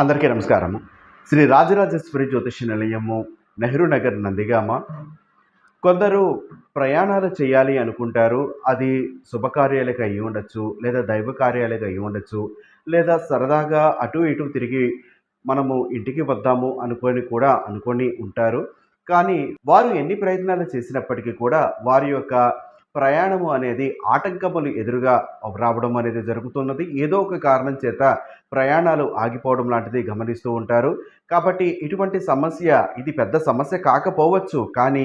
అందరికీ నమస్కారము. శ్రీ రాజరాజేశ్వరి జ్యోతిష నిలయము నెహ్రూ నగర్ నందిగామ. కొందరు ప్రయాణాలు చేయాలి అనుకుంటారు. అది శుభకార్యాలకు అయి ఉండొచ్చు లేదా దైవ కార్యాలకు అయి ఉండొచ్చు లేదా సరదాగా అటు ఇటు తిరిగి మనము ఇంటికి వద్దాము అనుకొని కూడా అనుకొని ఉంటారు. కానీ వారు ఎన్ని ప్రయత్నాలు చేసినప్పటికీ కూడా వారి యొక్క ప్రయాణము అనేది ఆటంకములు ఎదురుగా రావడం అనేది జరుగుతున్నది. ఏదో ఒక కారణం చేత ప్రయాణాలు ఆగిపోవడం లాంటిది గమనిస్తూ ఉంటారు. కాబట్టి ఇటువంటి సమస్య ఇది పెద్ద సమస్య కాకపోవచ్చు. కానీ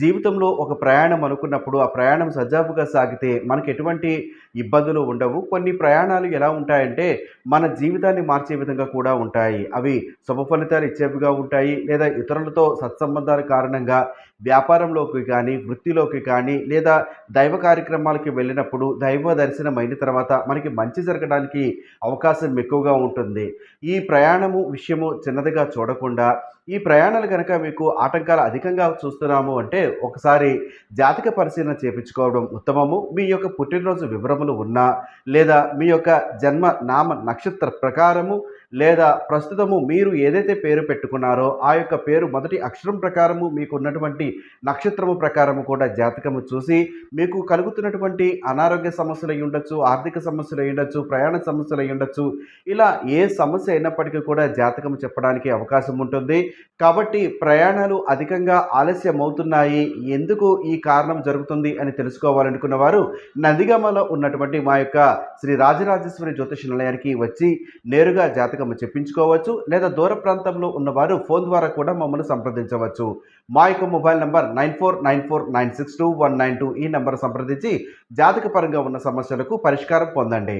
జీవితంలో ఒక ప్రయాణం అనుకున్నప్పుడు ఆ ప్రయాణం సజావుగా సాగితే మనకు ఎటువంటి ఇబ్బందులు ఉండవు. కొన్ని ప్రయాణాలు ఎలా ఉంటాయంటే మన జీవితాన్ని మార్చే విధంగా కూడా ఉంటాయి. అవి శుభ ఫలితాలు ఇచ్చేవిగా ఉంటాయి. లేదా ఇతరులతో సత్సంబంధాల కారణంగా వ్యాపారంలోకి కానీ వృత్తిలోకి కానీ లేదా దైవ కార్యక్రమాలకి వెళ్ళినప్పుడు దైవ దర్శనం అయిన తర్వాత మనకి మంచి జరగడానికి అవకాశం ఎక్కువగా ఉంటుంది. ఈ ప్రయాణము విషయము చిన్నదిగా చూడకుండా ఈ ప్రయాణాలు కనుక మీకు ఆటంకాలు అధికంగా చూస్తున్నాము అంటే ఒకసారి జాతక పరిశీలన చేపించుకోవడం ఉత్తమము. మీ యొక్క పుట్టినరోజు వివరములు ఉన్నా లేదా మీ యొక్క జన్మ నామ నక్షత్ర ప్రకారము లేదా ప్రస్తుతము మీరు ఏదైతే పేరు పెట్టుకున్నారో ఆ యొక్క పేరు మొదటి అక్షరం ప్రకారము మీకు ఉన్నటువంటి నక్షత్రము ప్రకారము కూడా జాతకము చూసి మీకు కలుగుతున్నటువంటి అనారోగ్య సమస్యలు అయి ఉండొచ్చు ఆర్థిక సమస్యలు అయి ఉండొచ్చు ప్రయాణ సమస్యలు అయి ఉండొచ్చు ఇలా ఏ సమస్య అయినప్పటికీ కూడా జాతకం చెప్పడానికి అవకాశం ఉంటుంది. కాబట్టి ప్రయాణాలు అధికంగా ఆలస్యం అవుతున్నాయి ఎందుకు ఈ కారణం జరుగుతుంది అని తెలుసుకోవాలనుకున్న వారు నందిగామలో ఉన్నటువంటి మా యొక్క శ్రీ రాజరాజేశ్వరి జ్యోతిష నిలయానికి వచ్చి నేరుగా జాతకం చెప్పించుకోవచ్చు లేదా దూర ప్రాంతంలో ఉన్నవారు ఫోన్ ద్వారా కూడా మమ్మల్ని సంప్రదించవచ్చు. మా యొక్క mobile number nine four nine four nine six two one nine two ఈ నంబర్ సంప్రదించి జాతకపరంగా ఉన్న సమస్యలకు పరిష్కారం పొందండి.